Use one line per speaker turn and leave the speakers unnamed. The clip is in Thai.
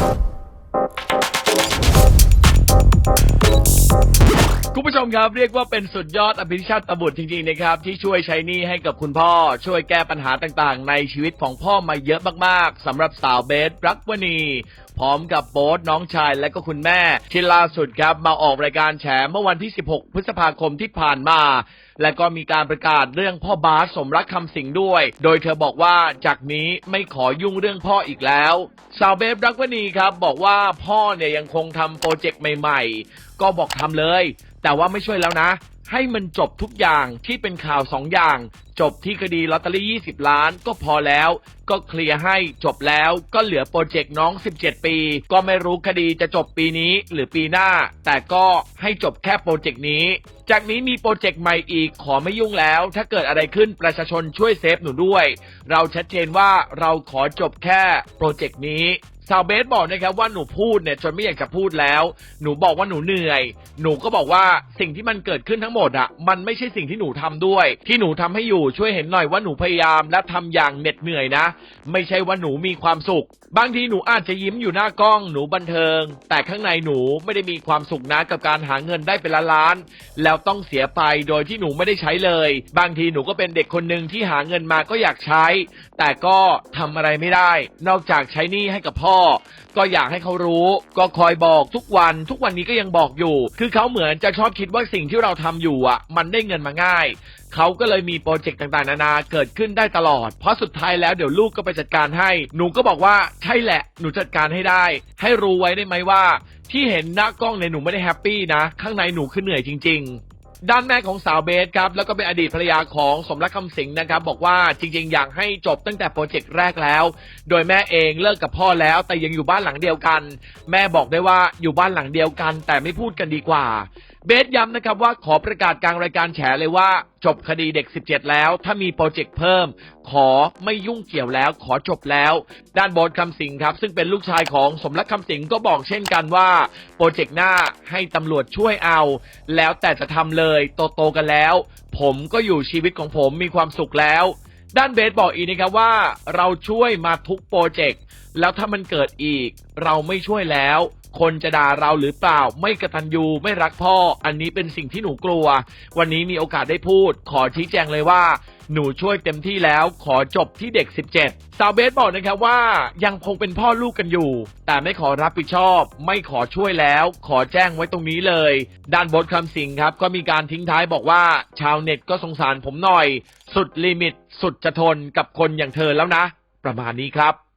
Bye. คุณผู้ชมครับเรียกว่าเป็นสุดยอดอภิชาติบุตรจริงๆนะครับ ที่ช่วยใช้หนี้ให้กับคุณพ่อ ช่วยแก้ปัญหาต่างๆ ในชีวิตของพ่อมาเยอะมากๆสำหรับสาวเบสรักวณี พร้อมกับโบ๊ทน้องชายและก็คุณแม่ที่ล่าสุดครับ มาออกรายการแฉเมื่อวันที่ 16 พฤษภาคมที่ผ่านมา และก็มีการประกาศเรื่องพ่อบาสสมรักคำสิงด้วย โดยเธอบอกว่าจากนี้ไม่ขอยุ่งเรื่องพ่ออีกแล้ว สาวเบฟรักวณีครับบอกว่าพ่อเนี่ยยังคงทำโปรเจกต์ใหม่ ๆ ก็บอกทำเลย แต่ว่าไม่ช่วยแล้วนะ ให้มันจบทุกอย่างที่เป็นข่าวสองอย่าง จบที่คดีลอตเตอรี่ 20 ล้านก็พอแล้ว ก็เคลียร์ให้จบแล้วก็เหลือโปรเจกต์น้อง 17 ปี ก็ไม่รู้คดีจะจบปีนี้หรือปีหน้า แต่ก็ให้จบแค่โปรเจกต์นี้ จากนี้มีโปรเจกต์ใหม่อีกขอไม่ยุ่งแล้ว ถ้าเกิดอะไรขึ้นประชาชนช่วยเซฟหนูด้วย เราชัดเจนว่าเราขอจบแค่โปรเจกต์นี้ สาวเบสบอกนะครับว่าหนูพูดเนี่ยจนไม่อยากจะพูดแล้ว หนูบอกว่าหนูเหนื่อย หนูก็บอกว่าสิ่งที่มันเกิดขึ้นทั้งหมดอะมันไม่ใช่สิ่งที่หนูทำด้วย ที่หนูทำให้อยู่ช่วยเห็นหน่อยว่าหนูพยายามและทำอย่างเหน็ดเหนื่อยนะ ไม่ใช่ว่าหนูมีความสุข บางทีหนูอาจจะยิ้มอยู่หน้ากล้องหนูบันเทิง แต่ข้างในหนูไม่ได้มีความสุขนะกับการหาเงินได้เป็นล้านๆแล้วต้องเสียไปโดยที่หนูไม่ได้ใช้เลย บางทีหนูก็เป็นเด็กคนหนึ่งที่หาเงินมาก็อยากใช้ แต่ก็ทำอะไรไม่ได้ นอกจากใช้หนี้ให้กับพ่อก็อยากให้เขารู้ ก็คอยบอกทุกวัน ทุกวันนี้ก็ยังบอกอยู่ คือเขาเหมือนจะชอบคิดว่าสิ่งที่เราทำอยู่อะ มันได้เงินมาง่าย เขาก็เลยมีโปรเจกต์ต่างๆ นานาเกิดขึ้นได้ตลอด เพราะสุดท้ายแล้วเดี๋ยวลูกก็ไปจัดการให้ หนูก็บอกว่าใช่แหละ หนูจัดการให้ได้ ให้รู้ไว้ได้ไหมว่า ที่เห็นหน้ากล้องเนี่ยหนูไม่ได้แฮปปี้นะ ข้างในหนูคือเหนื่อยจริง ๆ ด้านแม่ของสาวเบสครับแล้วก็เป็นอดีตภรรยาของสมรักคำสิงห์นะครับบอกว่าจริงๆ อยากให้จบตั้งแต่โปรเจกต์แรกแล้ว โดยแม่เองเลิกกับพ่อแล้ว แต่ยังอยู่บ้านหลังเดียวกัน แม่บอกได้ว่าอยู่บ้านหลังเดียวกัน แต่ไม่พูดกันดีกว่าเบสย้ำนะครับว่าขอประกาศกลางรายการแฉเลยว่า จบคดีเด็ก 17 แล้ว ถ้ามีโปรเจกต์เพิ่ม ขอไม่ยุ่งเกี่ยวแล้ว ขอจบแล้ว ด้านโบทคำสิงครับ ซึ่งเป็นลูกชายของสมรักคำสิงก็บอกเช่นกันว่า โปรเจกต์หน้าให้ตำรวจช่วยเอา แล้วแต่จะทำเลยโตโตๆกันแล้ว ผมก็อยู่ชีวิตของผมมีความสุขแล้วด้านเบสบอกอีกนะครับว่าเราช่วยมาทุกโปรเจกต์แล้วถ้ามันเกิดอีก เราไม่ช่วยแล้ว คนจะด่าเราหรือเปล่า ไม่กระตันยูไม่รักพ่อ อันนี้เป็นสิ่งที่หนูกลัว วันนี้มีโอกาสได้พูด ขอชี้แจงเลยว่า หนูช่วยเต็มที่แล้วขอจบที่เด็ก 17 สาวเบสบอกนะครับว่ายังคงเป็นพ่อลูกกันอยู่ แต่ไม่ขอรับผิดชอบ ไม่ขอช่วยแล้ว ขอแจ้งไว้ตรงนี้เลย ด้านบทคำสิงครับ ก็มีการทิ้งท้ายบอกว่า ชาวเน็ตก็สงสารผมหน่อย สุดลิมิต สุดจะทนกับคนอย่างเธอแล้วนะ ประมาณนี้ครับ